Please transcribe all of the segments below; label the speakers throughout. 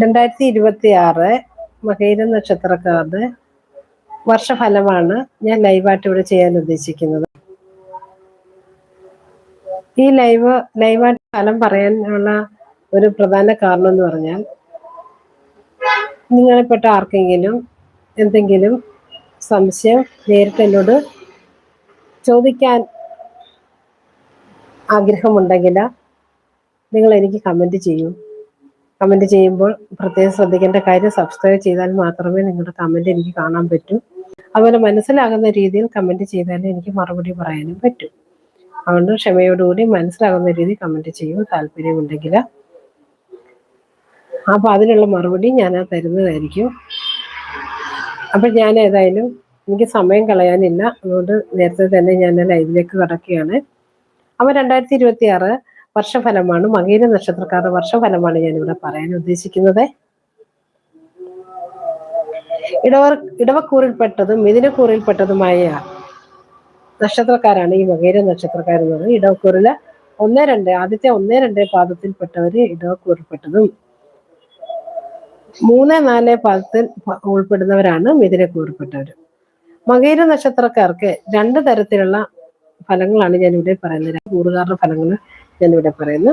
Speaker 1: രണ്ടായിരത്തി ഇരുപത്തി ആറ് മകൈര നക്ഷത്രക്കാരുടെ വർഷഫലമാണ് ഞാൻ ലൈവായിട്ട് ഇവിടെ ചെയ്യാൻ ഉദ്ദേശിക്കുന്നത്. ഈ ലൈവ് ലൈവായിട്ട് ഫലം പറയാനുള്ള ഒരു പ്രധാന കാരണം എന്ന് പറഞ്ഞാൽ നിങ്ങളെപ്പെട്ട ആർക്കെങ്കിലും എന്തെങ്കിലും സംശയം നേരിട്ട് എന്നോട് ചോദിക്കാൻ ആഗ്രഹമുണ്ടെങ്കിൽ നിങ്ങൾ എനിക്ക് കമന്റ് ചെയ്യൂ. കമന്റ് ചെയ്യുമ്പോൾ പ്രത്യേകം ശ്രദ്ധിക്കേണ്ട കാര്യം സബ്സ്ക്രൈബ് ചെയ്താൽ മാത്രമേ നിങ്ങളുടെ കമന്റ് എനിക്ക് കാണാൻ പറ്റൂ. അതുപോലെ മനസ്സിലാകുന്ന രീതിയിൽ കമന്റ് ചെയ്താലേ എനിക്ക് മറുപടി പറയാനും പറ്റൂ. അതുകൊണ്ട് ക്ഷമയോടുകൂടി മനസ്സിലാകുന്ന രീതിയിൽ കമന്റ് ചെയ്യൂ താല്പര്യമുണ്ടെങ്കിൽ അപ്പോൾ അതിനുള്ള മറുപടി ഞാൻ തരുന്നതായിരിക്കും. അപ്പം ഞാൻ ഏതായാലും എനിക്ക് സമയം കളയാനില്ല. അതുകൊണ്ട് നേരത്തെ തന്നെ ഞാൻ ലൈവിലേക്ക് കടക്കുകയാണ്. അപ്പോൾ രണ്ടായിരത്തി ഇരുപത്തി ആറ് വർഷഫലമാണ്. മകീര നക്ഷത്രക്കാരുടെ വർഷഫലമാണ് ഞാനിവിടെ പറയാൻ ഉദ്ദേശിക്കുന്നത്. ഇടവർ ഇടവക്കൂറിൽപ്പെട്ടതും മിഥുനക്കൂറിൽപ്പെട്ടതുമായ നക്ഷത്രക്കാരാണ് ഈ മകീര നക്ഷത്രക്കാരെന്ന് പറയുന്നത് ഇടവക്കൂറിൽ ഒന്ന് രണ്ട് ആദ്യത്തെ ഒന്ന് രണ്ട് പാദത്തിൽപ്പെട്ടവര് ഇടവക്കൂറിൽപ്പെട്ടതും മൂന്ന് നാല് പാദത്തിൽ ഉൾപ്പെടുന്നവരാണ് മിഥുനക്കൂറിൽപ്പെട്ടവർ മകീര നക്ഷത്രക്കാർക്ക് രണ്ട് തരത്തിലുള്ള ഫലങ്ങളാണ് ഞാൻ ഇവിടെ പറയുന്നത് കൂറുകാരുടെ ഫലങ്ങൾ ഞാൻ ഇവിടെ പറയുന്നു.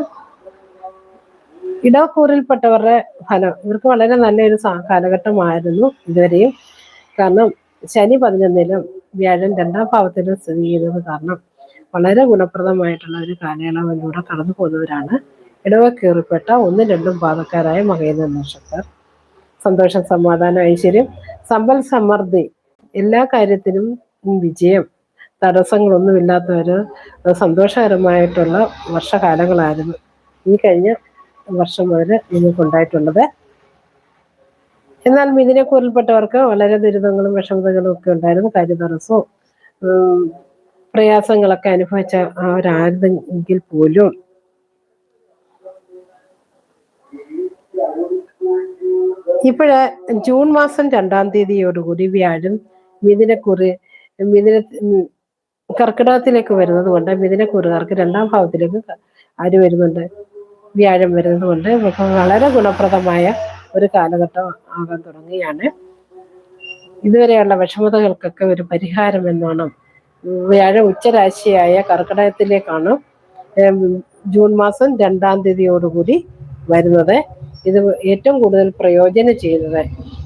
Speaker 1: ഇടവക്കൂറിൽപ്പെട്ടവരുടെ ഫലം. ഇവർക്ക് വളരെ നല്ലൊരു കാലഘട്ടമായിരുന്നു ഇതുവരെയും. കാരണം ശനി പതിനൊന്നിലും വ്യാഴം രണ്ടാം ഭാവത്തിലും സ്ഥിതി ചെയ്യുന്നത് കാരണം വളരെ ഗുണപ്രദമായിട്ടുള്ള ഒരു കാലയളവിലൂടെ കടന്നു പോകുന്നവരാണ്. ഇടവക്കേറിപ്പെട്ട ഒന്നും രണ്ടും പാതക്കാരായ മകേന്ദ്ര നക്ഷത്രർ സന്തോഷം സമാധാനം ഐശ്വര്യം. സമ്പൽ സമൃദ്ധി. എല്ലാ കാര്യത്തിനും വിജയം. തടസ്സങ്ങളൊന്നുമില്ലാത്ത സന്തോഷകരമായിട്ടുള്ള വർഷകാലങ്ങളായിരുന്നു ഈ കഴിഞ്ഞ വർഷം മുതൽ നിങ്ങൾക്കുണ്ടായിട്ടുള്ളത്. എന്നാൽ മിഥുനക്കൂറിൽപ്പെട്ടവർക്ക് വളരെ ദുരിതങ്ങളും വിഷമതകളും ഒക്കെ ഉണ്ടായിരുന്നു. കാര്യതടസ്സവും പ്രയാസങ്ങളൊക്കെ അനുഭവിച്ച അവരായിരുന്നെങ്കിൽ പോലും. ഇപ്പോഴ് ജൂൺ മാസം രണ്ടാം തീയതിയോടുകൂടി വ്യാഴം മിഥുനക്കുറി മിഥുന കർക്കിടകത്തിലേക്ക് വരുന്നത് കൊണ്ട് മിഥുനക്കുറുകാർക്ക് രണ്ടാം ഭാവത്തിലേക്ക് ആര് വരുന്നുണ്ട്. വ്യാഴം വരുന്നത് കൊണ്ട് വളരെ ഗുണപ്രദമായ ഒരു കാലഘട്ടം ആകാൻ തുടങ്ങുകയാണ്. ഇതുവരെയുള്ള വിഷമതകൾക്കൊക്കെ ഒരു പരിഹാരം എന്നോണം. വ്യാഴം ഉച്ചരാശിയായ കർക്കിടകത്തിലേക്കാണ് ജൂൺ മാസം രണ്ടാം തീയതിയോടുകൂടി വരുന്നത്. ഇത് ഏറ്റവും കൂടുതൽ പ്രയോജനം ചെയ്യുന്നത്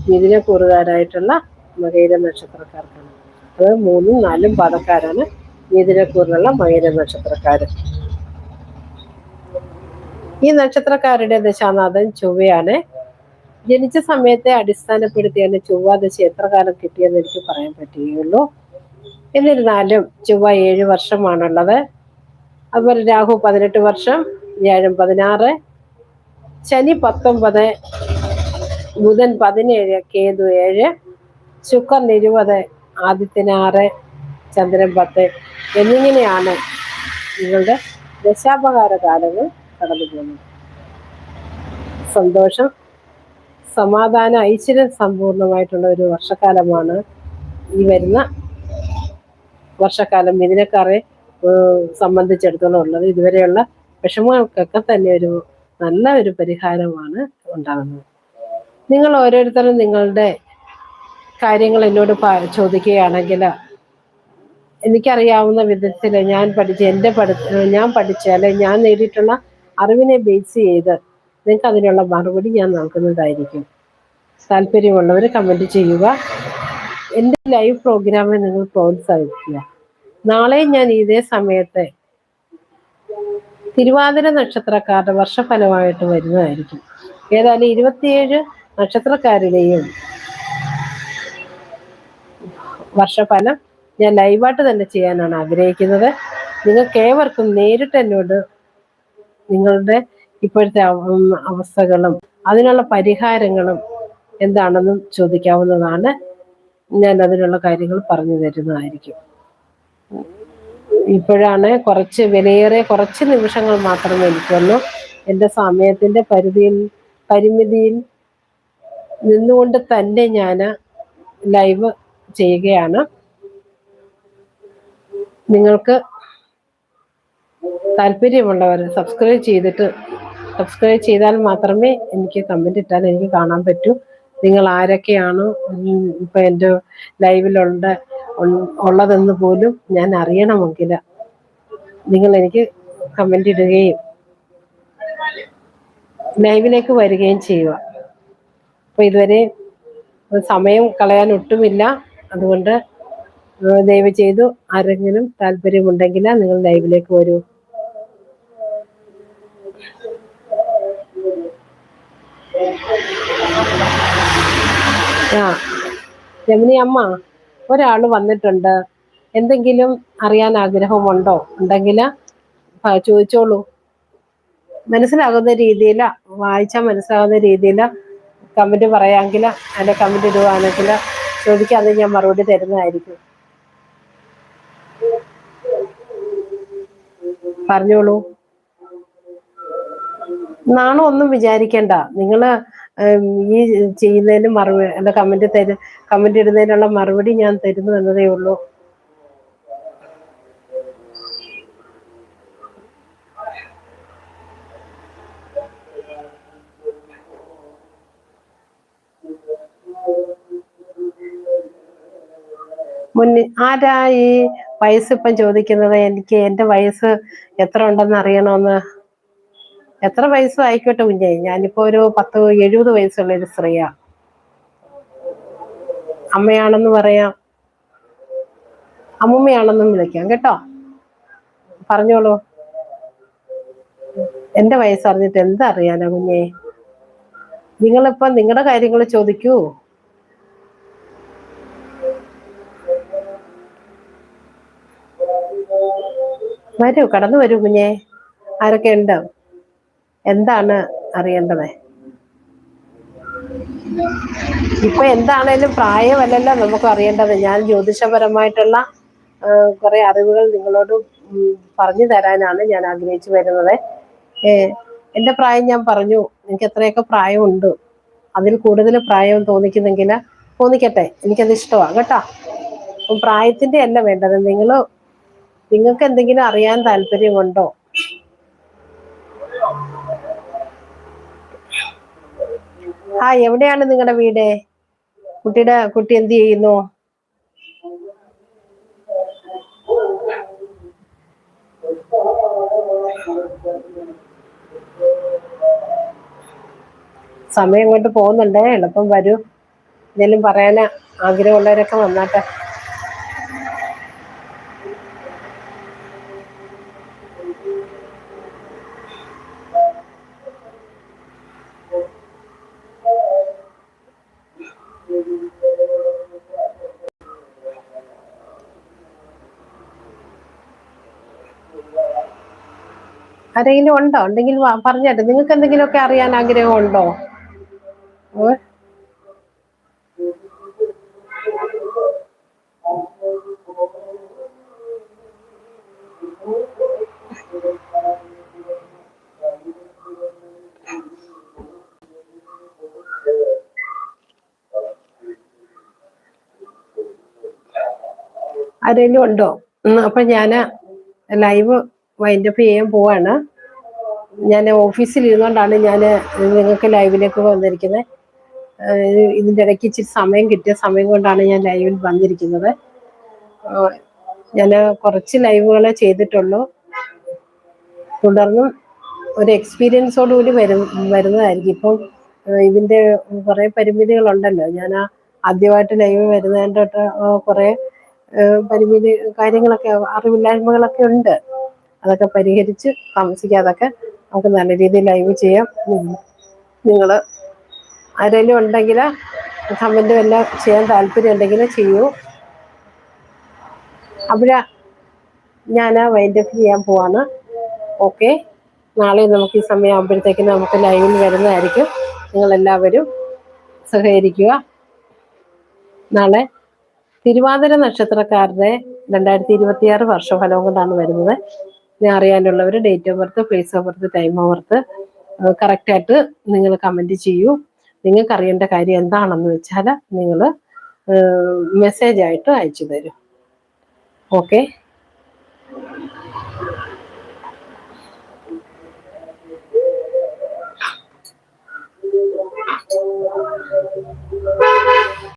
Speaker 1: മിഥുന കൂറുകാരായിട്ടുള്ള മകയിലെ നക്ഷത്രക്കാർക്കാണ്. അത് മൂന്നും നാലും പാദക്കാരാണ് മിഥുനക്കൂറിലുള്ള മകര നക്ഷത്രക്കാർ ഈ നക്ഷത്രക്കാരുടെ ദശാനാഥൻ ചൊവ്വയാണ്. ജനിച്ച സമയത്തെ അടിസ്ഥാനപ്പെടുത്തിയാണ് ചൊവ്വ ദശ എത്ര കാലം കിട്ടിയെന്ന് എനിക്ക് പറയാൻ പറ്റുകയുള്ളൂ. എന്നിരുന്നാലും ചൊവ്വ ഏഴ് വർഷമാണുള്ളത്. അതുപോലെ രാഹു പതിനെട്ട് വർഷം വ്യാഴം പതിനാറ് ശനി പത്തൊമ്പത് ബുധൻ പതിനേഴ് കേതു ഏഴ് ശുക്രൻ ഇരുപത് ആദിത്യന് ആറ് ചന്ദ്രൻ പത്ത് എന്നിങ്ങനെയാണ് നിങ്ങളുടെ ദശാപകാര കാലങ്ങൾ കടന്നു പോകുന്നത്. സന്തോഷം സമാധാന ഐശ്വര്യം സമ്പൂർണമായിട്ടുള്ള ഒരു വർഷക്കാലമാണ് ഈ വരുന്ന വർഷക്കാലം. മിഥുനക്കാരെ സംബന്ധിച്ചിടത്തോളം ഉള്ളത് ഇതുവരെയുള്ള വിഷമങ്ങൾക്കൊക്കെ തന്നെ ഒരു നല്ല ഒരു പരിഹാരമാണ് ഉണ്ടാകുന്നത്. നിങ്ങൾ ഓരോരുത്തരും നിങ്ങളുടെ കാര്യങ്ങൾ എന്നോട് ചോദിക്കുകയാണെങ്കിൽ എനിക്കറിയാവുന്ന വിധത്തിൽ ഞാൻ പഠിച്ച എന്റെ പഠി ഞാൻ പഠിച്ച അല്ലെങ്കിൽ ഞാൻ നേടിയിട്ടുള്ള അറിവിനെ ബേസ് ചെയ്ത് നിങ്ങൾക്ക് അതിനുള്ള മറുപടി ഞാൻ നൽകുന്നതായിരിക്കും. താല്പര്യമുള്ളവർ കമന്റ് ചെയ്യുക. എന്റെ ലൈവ് പ്രോഗ്രാമെ നിങ്ങൾ പ്രോത്സാഹിപ്പിക്കുക. നാളെ ഞാൻ ഇതേ സമയത്തെ തിരുവാതിര നക്ഷത്രക്കാരുടെ വർഷഫലമായിട്ട് വരുന്നതായിരിക്കും. ഏതായാലും ഇരുപത്തിയേഴ് നക്ഷത്രക്കാരുടെയും വർഷഫലം ഞാൻ ലൈവായിട്ട് തന്നെ ചെയ്യാനാണ് ആഗ്രഹിക്കുന്നത്. നിങ്ങൾക്ക് ഏവർക്കും നേരിട്ട് എന്നോട് നിങ്ങളുടെ ഇപ്പോഴത്തെ അവസ്ഥകളും അതിനുള്ള പരിഹാരങ്ങളും എന്താണെന്നും ചോദിക്കാവുന്നതാണ്. ഞാൻ അതിനുള്ള കാര്യങ്ങൾ പറഞ്ഞു തരുന്നതായിരിക്കും. ഇപ്പോഴാണ് കുറച്ച് വിലയേറെ കുറച്ച് നിമിഷങ്ങൾ മാത്രമേ എനിക്കുള്ളൂ. എന്റെ സമയത്തിന്റെ പരിധിയിൽ പരിമിതിയിൽ നിന്നുകൊണ്ട് തന്നെ ഞാൻ ലൈവ് ചെയ്യുകയാണ്. നിങ്ങൾക്ക് താല്പര്യമുള്ളവർ സബ്സ്ക്രൈബ് ചെയ്തിട്ട് സബ്സ്ക്രൈബ് ചെയ്താൽ മാത്രമേ എനിക്ക് കമന്റ് ഇട്ടാൽ എനിക്ക് കാണാൻ പറ്റൂ. നിങ്ങൾ ആരൊക്കെയാണ് ഇപ്പം എന്റെ ലൈവിലുണ്ട് ഉള്ളതെന്ന് പോലും ഞാൻ അറിയണമെങ്കിൽ നിങ്ങൾ എനിക്ക് കമന്റ് ഇടുകയും ലൈവിലേക്ക് വരികയും ചെയ്യുക. അപ്പോൾ ഇതുവരെ സമയം കളയാൻ ഒട്ടുമില്ല. അതുകൊണ്ട് ദയവ് ചെയ്തു ആരെങ്കിലും താല്പര്യമുണ്ടെങ്കിൽ നിങ്ങൾ ലൈവിലേക്ക് വരൂ. ആ രമണി അമ്മ ഒരാൾ വന്നിട്ടുണ്ട്. എന്തെങ്കിലും അറിയാൻ ആഗ്രഹമുണ്ടോ? ഉണ്ടെങ്കിൽ ചോദിച്ചോളൂ. മനസ്സിലാകുന്ന രീതിയിൽ വായിച്ചാൽ മനസ്സിലാകുന്ന രീതിയിൽ കമന്റ് പറയാമെങ്കിൽ അതിന്റെ കമന്റ് ഇടുവാണെങ്കിൽ ചോദിക്കാതെ ഞാൻ മറുപടി തരുന്നതായിരിക്കും. പറഞ്ഞോളൂ. നാണം ഒന്നും വിചാരിക്കണ്ട. നിങ്ങൾ ഈ ചെയ്യുന്നതിന് മറുപടി എന്റെ കമന്റ് തരും കമന്റ് ഇടുന്നതിനുള്ള മറുപടി ഞാൻ തരുന്നു എന്നതേ ഉള്ളൂ. മുന്നിൽ ആരാ ഈ വയസ്സ് ഇപ്പം ചോദിക്കുന്നത്? എനിക്ക് എന്റെ വയസ്സ് എത്ര ഉണ്ടെന്ന് അറിയണമെന്ന് എത്ര വയസ്സും ആയിക്കോട്ടെ കുഞ്ഞെ. ഞാനിപ്പോ ഒരു പത്ത് എഴുപത് വയസ്സുള്ള ഒരു സ്ത്രീയാ. അമ്മയാണെന്ന് പറയാം. അമ്മൂമ്മയാണെന്നും വിളിക്കാം കേട്ടോ? പറഞ്ഞോളൂ. എന്റെ വയസ്സറിഞ്ഞിട്ട് എന്താ അറിയാനാ കുഞ്ഞെ? നിങ്ങളിപ്പോ നിങ്ങളുടെ കാര്യങ്ങൾ ചോദിക്കൂ. വരൂ കടന്നു വരൂ കുഞ്ഞെ. ആരൊക്കെ ഉണ്ട്? എന്താണ് അറിയേണ്ടത്? ഇപ്പൊ എന്താണേലും പ്രായമല്ലല്ലോ നമുക്ക് അറിയേണ്ടത്. ഞാൻ ജ്യോതിഷപരമായിട്ടുള്ള കുറെ അറിവുകൾ നിങ്ങളോട് പറഞ്ഞു തരാനാണ് ഞാൻ ആഗ്രഹിച്ചു വരുന്നത്. എന്റെ പ്രായം ഞാൻ പറഞ്ഞു. എനിക്ക് എത്രയൊക്കെ പ്രായമുണ്ട്. അതിൽ കൂടുതൽ പ്രായം തോന്നിക്കുന്നെങ്കിൽ തോന്നിക്കട്ടെ. എനിക്കത് ഇഷ്ടമാണ് കേട്ടോ. പ്രായത്തിന്റെ അല്ല വേണ്ടത്. നിങ്ങൾ നിങ്ങൾക്ക് എന്തെങ്കിലും അറിയാൻ താല്പര്യമുണ്ടോ? ആ എവിടെയാണ് നിങ്ങളുടെ വീട്? കുട്ടിയുടെ കുട്ടി എന്ത് ചെയ്യുന്നു? സമയം കൊണ്ട് പോകുന്നുണ്ടേ എളുപ്പം വരൂ. എന്തെങ്കിലും പറയാൻ ആഗ്രഹമുള്ളവരൊക്കെ വന്നാട്ടെ. ആരെങ്കിലും ഉണ്ടോ? ഉണ്ടെങ്കിൽ പറഞ്ഞാട്ടെ നിങ്ങൾക്ക് എന്തെങ്കിലുമൊക്കെ അറിയാൻ ആഗ്രഹം ഉണ്ടോ ആരെങ്കിലും ഉണ്ടോ? അപ്പൊ ഞാൻ ലൈവ് വൈൻഡപ്പ് ചെയ്യാൻ പോവാണ്. ഞാൻ ഓഫീസിൽ ഇരുന്നുകൊണ്ടാണ് ഞാൻ നിങ്ങൾക്ക് ലൈവിലേക്ക് വന്നിരിക്കുന്നത് ഇതിന്റെ ഇടയ്ക്ക് ഇച്ചിരി സമയം കിട്ടിയ സമയം കൊണ്ടാണ് ഞാൻ ലൈവിൽ വന്നിരിക്കുന്നത്. ഞാൻ കുറച്ച് ലൈവുകളെ ചെയ്തിട്ടുള്ളൂ. തുടർന്നും ഒരു എക്സ്പീരിയൻസോടുകൂടി വരും വരുന്നതായിരിക്കും. ഇപ്പം ഇതിന്റെ കുറേ പരിമിതികളുണ്ടല്ലോ. ഞാൻ ആദ്യമായിട്ട് ലൈവ് വരുന്നതിന്റെ കുറേ പരിമിതി കാര്യങ്ങളൊക്കെ അറിവില്ലായ്മകളൊക്കെ ഉണ്ട്. അതൊക്കെ പരിഹരിച്ച് താമസിക്കാതൊക്കെ നമുക്ക് നല്ല രീതിയിൽ ലൈവ് ചെയ്യാം. നിങ്ങൾ ആരെങ്കിലും ഉണ്ടെങ്കിൽ കമന്റും എല്ലാം ചെയ്യാൻ താല്പര്യം ഉണ്ടെങ്കിൽ ചെയ്യൂ. അപ്പോഴാ ഞാൻ ആ വൈൻഡപ്പ് ചെയ്യാൻ പോവാണ്. ഓക്കെ നാളെ നമുക്ക് ഈ സമയം ആകുമ്പോഴത്തേക്കും നമുക്ക് ലൈവിൽ വരുന്നതായിരിക്കും. നിങ്ങളെല്ലാവരും സഹകരിക്കുക. നാളെ തിരുവാതിര നക്ഷത്രക്കാരുടെ രണ്ടായിരത്തി ഇരുപത്തിയാറ് വർഷഫലവും കൊണ്ടാണ് വരുന്നത്. അറിയാനുള്ളവർ date of birth place of birth time of birth കറക്റ്റായിട്ട് നിങ്ങൾ കമന്റ് ചെയ്യൂ. നിങ്ങൾക്ക് അറിയേണ്ട കാര്യം എന്താണെന്ന് വെച്ചാൽ നിങ്ങൾ മെസ്സേജ് ആയിട്ട് അയച്ചു തരും. ഓക്കെ